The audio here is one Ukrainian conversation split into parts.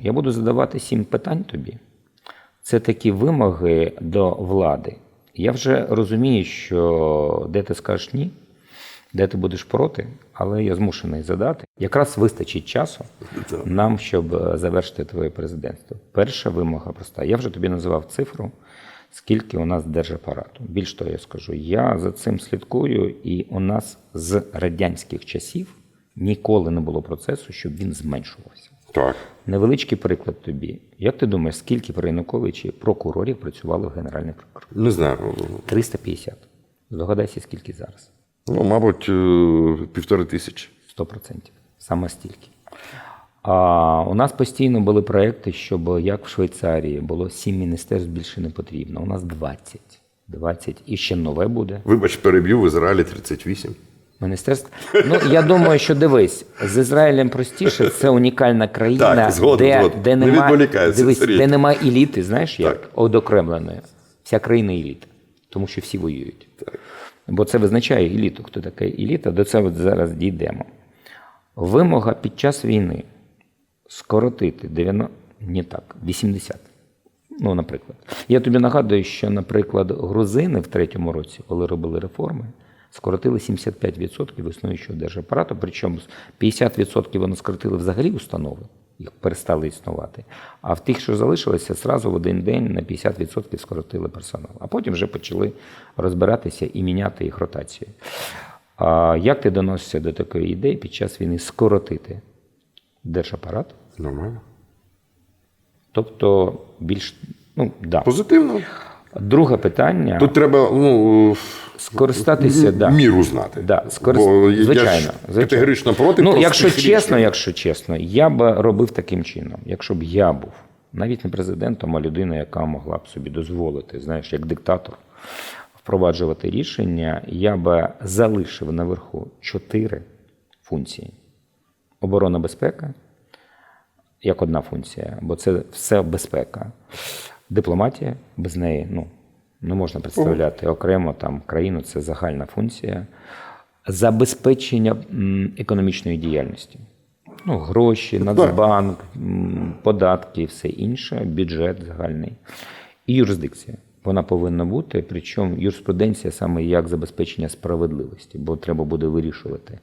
Я буду задавати сім питань тобі. Це такі вимоги до влади. Я вже розумію, що де ти скажеш ні, де ти будеш проти, але я змушений задати. Якраз вистачить часу нам, щоб е, завершити твоє президентство. Перша вимога проста. Я вже тобі називав цифру, скільки у нас держапарату. Більш того, я скажу, я за цим слідкую, і у нас з радянських часів ніколи не було процесу, щоб він зменшувався. Так. Невеличкий приклад тобі. Як ти думаєш, скільки при Януковичі прокурорів працювали в Генеральній прокуратурі? Не знаю. 350. Здогадайся, скільки зараз? Ну, мабуть, е, півтори тисячі. 100%. Саме стільки. А у нас постійно були проекти, щоб як в Швейцарії було 7 міністерств більше не потрібно. У нас 20. 20. І ще нове буде. Вибач, переб'ю в Ізраїлі 38. Міністерств. Ну я думаю, що дивись, з Ізраїлем простіше. Це унікальна країна, Так, згоден, де, згоден. де Не нема, дивись, де нема еліти, знаєш як? Так. Одокремленої. Вся країна еліта, тому що всі воюють. Так. Бо це визначає еліту. Хто така еліта? До цього зараз дійдемо. Вимога під час війни скоротити 90, не так, 80. Ну, наприклад. Я тобі нагадую, що, наприклад, грузини в третьому році, коли робили реформи, скоротили 75% існуючого держапарату, причому 50% вони скоротили взагалі установи, їх перестали існувати. А в тих, що залишилося, зразу в один день на 50% скоротили персонал. А потім вже почали розбиратися і міняти їх ротацію. А як ти доносишся до такої ідеї під час війни скоротити держапарат? Нормально. Тобто більш ну да. Позитивно. Друге питання Тут треба ну, скористатися, да. міру знати. Да, скорист- Бо я звичайно, ж звичайно. категорично проти. Ну, якщо чесно, якщо чесно, я б робив таким чином. Якщо б я був навіть не президентом, а людина, яка могла б собі дозволити, знаєш, як диктатор, впроваджувати рішення, я б залишив наверху чотири функції: оборона безпека, як одна функція, бо це все безпека. Дипломатія без неї ну, не можна представляти окремо там країну, це загальна функція. Забезпечення економічної діяльності. Ну, гроші, Нацбанк, податки і все інше, бюджет загальний. І юрисдикція. Вона повинна бути, причому юриспруденція саме як забезпечення справедливості, бо треба буде вирішувати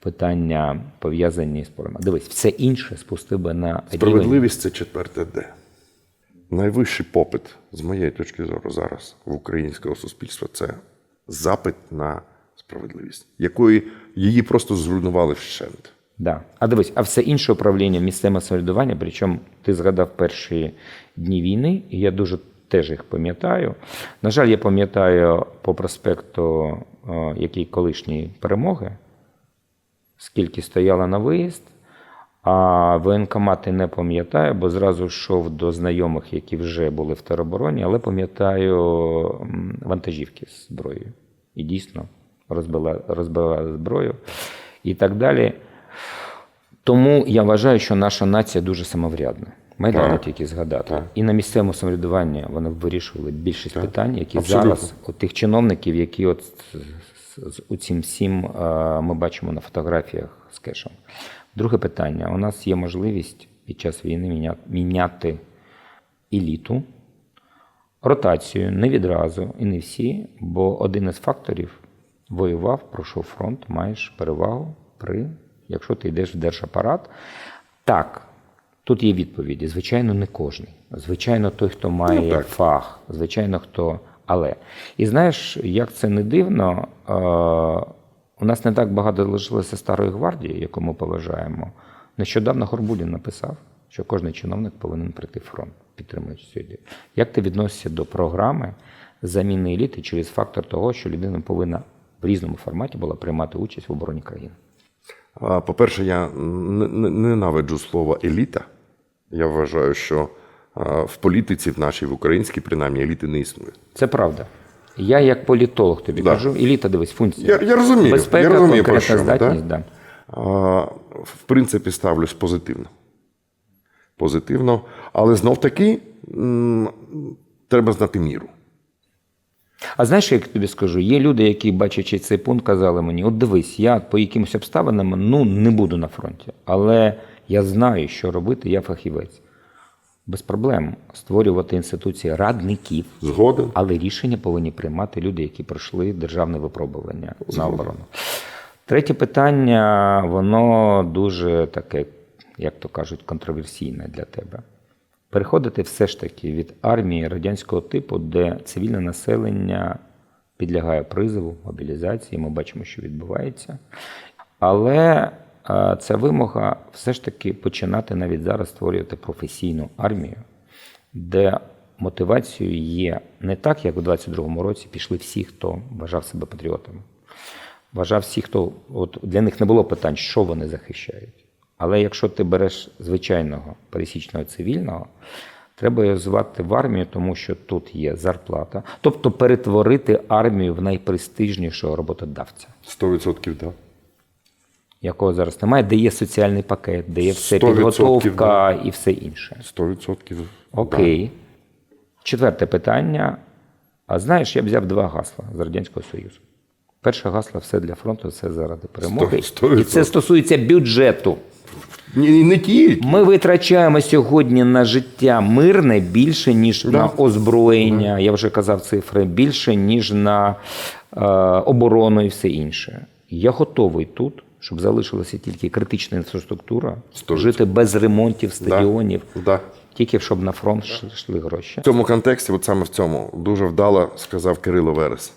питання, пов'язані з проблемами. Дивись, все інше спустив би на рівень Справедливість це четверте Д. Найвищий попит, з моєї точки зору, зараз в українського суспільства це запит на справедливість, якої її просто зруйнували вщент. Да. А дивись, а все інше управління місцевого самоврядування, причому ти згадав перші дні війни, і я дуже теж їх пам'ятаю. На жаль, я пам'ятаю по проспекту, е, який колишньої перемоги, скільки стояла на виїзд, а воєнкомати не пам'ятаю, бо зразу йшов до знайомих, які вже були в теробороні, але пам'ятаю вантажівки з зброєю. І дійсно розбила, розбила зброю і так далі. Тому я вважаю, що наша нація дуже самоврядна. Майдан Так. тільки згадати. Так. І на місцевому самоврядуванні вони вирішували більшість питань, які Абсолютно. зараз у тих чиновників, які от з, з у цим всім е, ми бачимо на фотографіях з кешем. Друге питання: у нас є можливість під час війни міняти еліту, ротацію не відразу і не всі, бо один із факторів воював, пройшов фронт, маєш перевагу при, якщо ти йдеш в держапарат. Так, тут є відповіді. Звичайно, не кожний. Звичайно, той, хто має Ну, фах, звичайно, хто. Але. І знаєш, як це не дивно, е, у нас не так багато залишилося старої гвардії, яку ми поважаємо. Нещодавно Горбулін написав, що кожен чиновник повинен прийти в фронт, підтримуючи цю ідею. Як ти відносишся до програми заміни еліти через фактор того, що людина повинна в різному форматі була приймати участь в обороні країни? По-перше, я ненавиджу слово еліта. Я вважаю, що в політиці, в нашій, в українській, принаймні, еліти не існує. Це правда. Я як політолог тобі Да. кажу, еліта, дивись, функція. Я, я розумію, Безпека, я розумію про що, здатність, да? да. А, в принципі, ставлюсь позитивно. Позитивно. Але знов таки м, треба знати міру. А знаєш, як я тобі скажу, є люди, які, бачачи цей пункт, казали мені: от дивись, я по якимось обставинам ну, не буду на фронті. Але Я знаю, що робити, я фахівець. Без проблем створювати інституції радників, Згоден. але рішення повинні приймати люди, які пройшли державне випробування на оборону. Третє питання, воно дуже таке, як то кажуть, контроверсійне для тебе. Переходити все ж таки від армії радянського типу, де цивільне населення підлягає призову, мобілізації, ми бачимо, що відбувається. Але е, ця вимога все ж таки починати навіть зараз створювати професійну армію, де мотивацією є не так, як у 22-му році пішли всі, хто вважав себе патріотами. Вважав всі, хто от для них не було питань, що вони захищають. Але якщо ти береш звичайного пересічного цивільного, треба його звати в армію, тому що тут є зарплата. Тобто перетворити армію в найпрестижнішого роботодавця, 100% да. Якого зараз немає, де є соціальний пакет, де є все 100% підготовка і все інше. 100%. Окей. Четверте питання. А знаєш, я взяв два гасла з Радянського Союзу. Перше гасло все для фронту, все заради перемоги. Сто- сто І це стосується бюджету. Ні, не тільки. Ми витрачаємо сьогодні на життя мирне більше, ніж на озброєння. Я вже казав цифри, більше, ніж на е, оборону і все інше. Я готовий тут, щоб залишилася тільки критична інфраструктура, Сто жити без ремонтів стадіонів, Да. тільки щоб на фронт йшли- гроші. В цьому контексті, от саме в цьому, дуже вдало сказав Кирило Верес.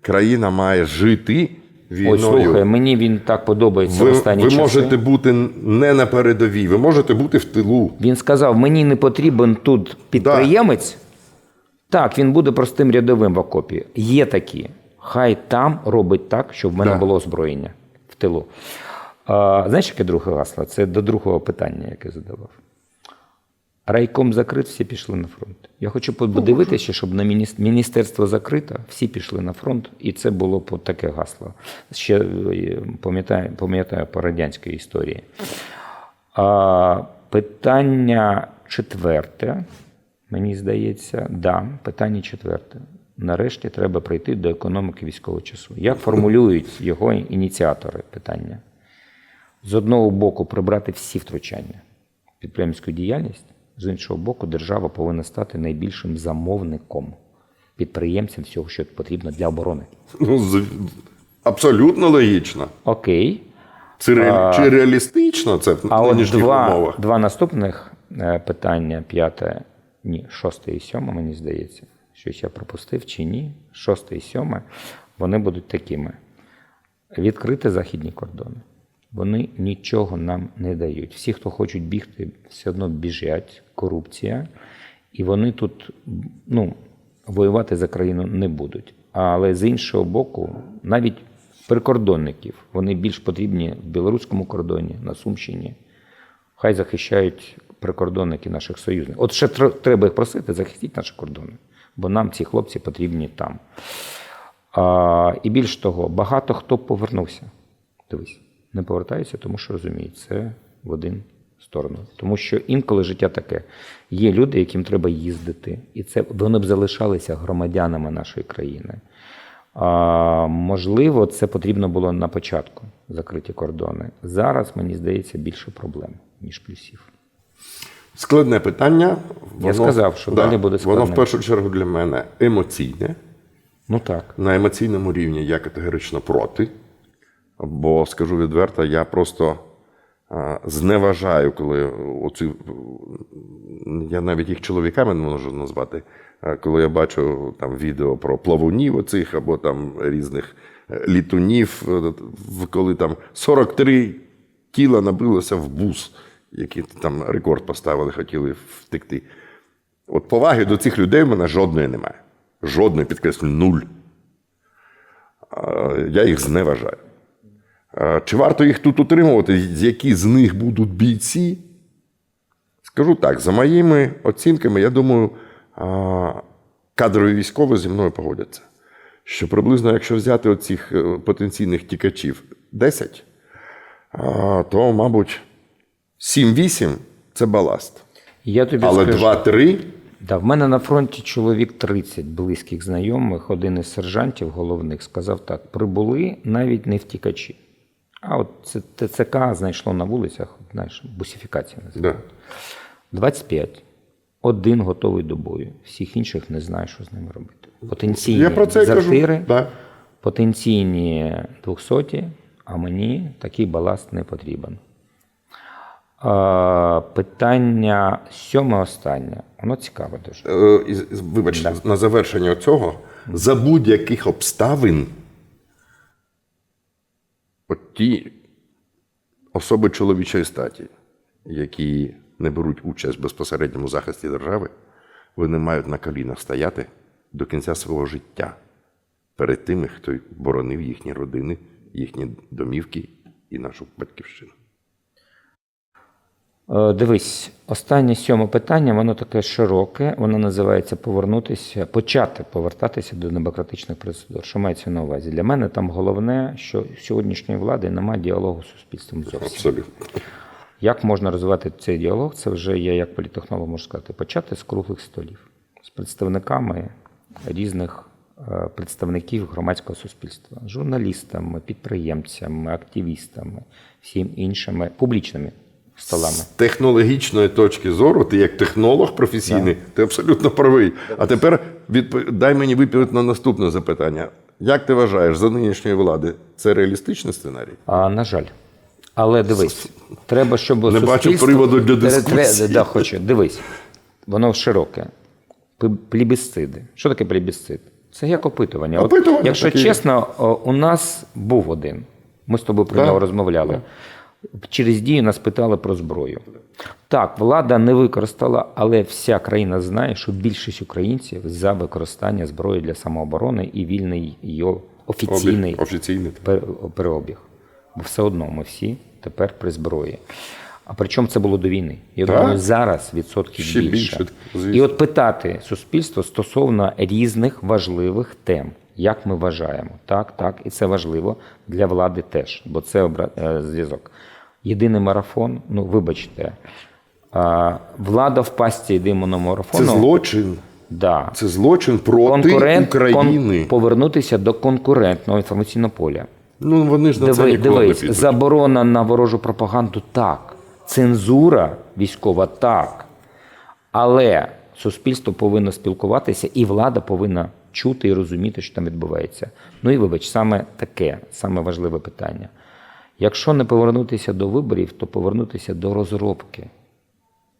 Країна має жити війною. Ой, слухай, мені він так подобається в ви останні ви часи. можете бути не на передовій, ви можете бути в тилу. Він сказав: мені не потрібен тут підприємець. Так, він буде простим рядовим в окопі. Є такі. Хай там робить так, щоб в мене Да. було озброєння в тилу. А, знаєш, яке друге гасло? Це до другого питання, яке задавав. Райком закрит, всі пішли на фронт. Я хочу подивитися, щоб на міністерство закрито, всі пішли на фронт, і це було от таке гасло. Ще е, пам'ятаю, пам'ятаю по радянській історії. А, питання четверте, мені здається, да, питання четверте. Нарешті треба прийти до економіки військового часу. Як формулюють його ініціатори питання? З одного боку, прибрати всі втручання в підприємську діяльність, з іншого боку, держава повинна стати найбільшим замовником, підприємцем всього, що потрібно для оборони. Ну, абсолютно логічно. Окей. Це ре... Чи реалістично це в А от нинішніх два, умовах? два наступних е, питання, п'яте, ні, шосте і сьоме, мені здається, щось я пропустив чи ні. Шосте і сьоме, вони будуть такими. Відкрити західні кордони. Вони нічого нам не дають. Всі, хто хочуть бігти, все одно біжать, корупція, і вони тут ну, воювати за країну не будуть. Але з іншого боку, навіть прикордонників вони більш потрібні в білоруському кордоні, на Сумщині. Хай захищають прикордонники наших союзників. От ще треба їх просити, захистіть наші кордони, бо нам ці хлопці потрібні там. А, і більш того, багато хто повернувся. Дивись, не повертаються, тому що розуміють, це в один сторону. Тому що інколи життя таке. Є люди, яким треба їздити, і це вони б залишалися громадянами нашої країни. А, можливо, це потрібно було на початку закриті кордони. Зараз, мені здається, більше проблем, ніж плюсів. Складне питання. Я сказав, що далі буде Воно в першу чергу для мене емоційне. Ну так. На емоційному рівні я категорично проти. Бо скажу відверто, я просто а, зневажаю, коли оці, я навіть їх чоловіками не можу назвати, а, коли я бачу там відео про плавунів оцих або там різних е, літунів, е, коли там 43 тіла набилося в бус, які там рекорд поставили, хотіли втекти. От поваги до цих людей в мене жодної немає. Жодної, підкреслю, нуль. Я їх зневажаю. Чи варто їх тут утримувати? Які з них будуть бійці? Скажу так, за моїми оцінками, я думаю, кадрові військові зі мною погодяться. Що приблизно, якщо взяти оцих е, потенційних тікачів 10, то, мабуть, 7-8 це баласт. Я тобі Але скажу. 2-3 Да, в мене на фронті чоловік 30 близьких знайомих. Один із сержантів головних сказав так: прибули навіть не втікачі, А от це ТЦК знайшло на вулицях, знаєш, бусифікація називається. Да. 25. Один готовий до бою. Всіх інших не знаю, що з ними робити. Потенційні Я про це і кажу. Да. потенційні 200, а мені такий баласт не потрібен. Питання сьоме останнє. Воно цікаве дуже. Е, і- і- на завершення цього, за будь-яких обставин, от ті особи чоловічої статі, які не беруть участь в безпосередньому захисті держави, вони мають на колінах стояти до кінця свого життя перед тими, хто боронив їхні родини, їхні домівки і нашу батьківщину. Е, Дивись, останнє сьоме питання, воно таке широке, воно називається повернутися, почати повертатися до демократичних процедур. Що мається на увазі? Для мене там головне, що сьогоднішньої влади немає діалогу з суспільством зовсім. Абсолютно. Як можна розвивати цей діалог? Це вже я як політехнолог можу сказати, почати з круглих столів, з представниками різних е, представників громадського суспільства, журналістами, підприємцями, активістами, всім іншими публічними столами. З технологічної точки зору, ти як технолог професійний, ти абсолютно правий. А тепер відпо- дай мені відповідь на наступне запитання. Як ти вважаєш, за нинішньої влади це реалістичний сценарій? А, на жаль. Але дивись, треба, щоб Не бачу приводу для дискусії. Да, хочу. Дивись, воно широке. Плібісциди. Що таке плібісцид? Це як опитування. От, якщо таке є. чесно, у нас був один. Ми з тобою про нього розмовляли. Через дію нас питали про зброю. Так, влада не використала, але вся країна знає, що більшість українців за використання зброї для самооборони і вільний її офіційний Офіційний. пер- переобіг. Бо все одно ми всі тепер при зброї. А причому це було до війни. Я Так. думаю, зараз відсотків Ще більше. більше. І от питати суспільство стосовно різних важливих тем. Як ми вважаємо, так, так, і це важливо для влади теж, бо це е, зв'язок. Єдиний марафон, ну вибачте, влада в пасті єдиного Це злочин. Да. Це злочин проти Конкурент, України. кон- повернутися до конкурентного інформаційного поля. Ну вони ж на це Диви, не дивись, підуть. заборона на ворожу пропаганду так. Цензура військова так. Але суспільство повинно спілкуватися, і влада повинна чути і розуміти, що там відбувається. Ну і вибач, саме таке, саме важливе питання. Якщо не повернутися до виборів, то повернутися до розробки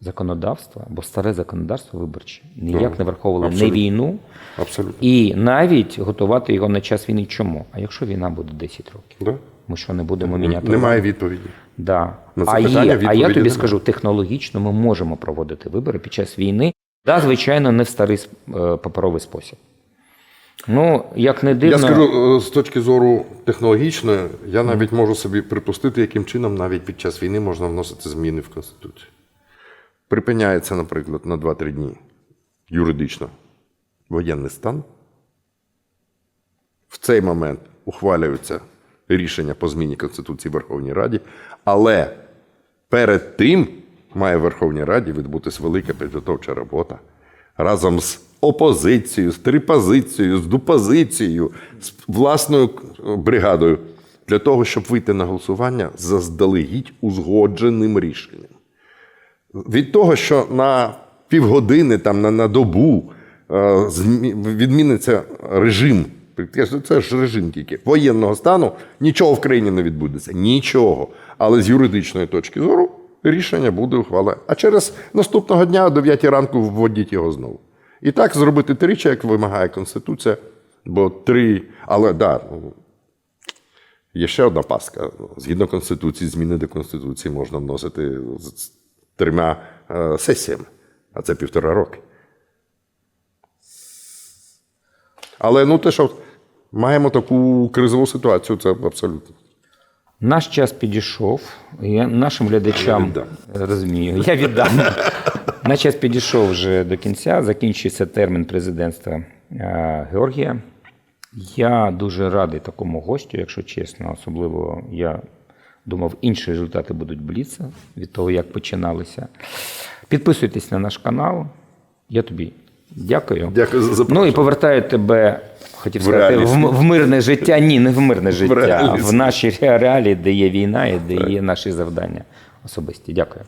законодавства, бо старе законодавство виборче ніяк не враховувало не війну, Абсолютно. і навіть готувати його на час війни. Чому? А якщо війна буде 10 років? Да? Ми що не будемо міняти? Немає відповіді. Да. На це а, питання є, а я тобі немає. скажу, технологічно ми можемо проводити вибори під час війни. Да, звичайно, не в старий е, паперовий спосіб. Ну, як не дивно, Я скажу е, з точки зору технологічної, я навіть можу собі припустити, яким чином навіть під час війни можна вносити зміни в Конституцію. Припиняється, наприклад, на 2-3 дні юридично воєнний стан. В цей момент ухвалюються рішення по зміні Конституції в Верховній Раді, але перед тим має в Верховній Раді відбутись велика підготовча робота разом з опозицією, з трипозицією, з дупозицією, з власною е, бригадою для того, щоб вийти на голосування заздалегідь узгодженим рішенням. Від того, що на півгодини, там, на, на добу е, відміниться режим, це ж режим тільки воєнного стану, нічого в країні не відбудеться. Нічого. Але з юридичної точки зору рішення буде ухвалене. А через наступного дня о 9 ранку вводіть його знову. І так зробити тричі, як вимагає Конституція, бо три. Але да, Є ще одна паска. Згідно Конституції, зміни до Конституції можна вносити з з трьома е, сесіями, а це півтора роки. Але ну те, що маємо таку кризову ситуацію, це абсолютно. наш час підійшов. Я нашим глядачам Я розумію. Я віддам. Наш час підійшов вже до кінця. Закінчується термін президентства е, Георгія. Я дуже радий такому гостю, якщо чесно. Особливо я думав, інші результати будуть бліца від того, як починалися. Підписуйтесь на наш канал. Я тобі дякую. Дякую за Ну і повертаю тебе Хотів В сказати, в, в мирне життя. Ні, не в мирне життя, а в нашій реалії, де є війна і де є наші завдання особисті. Дякую.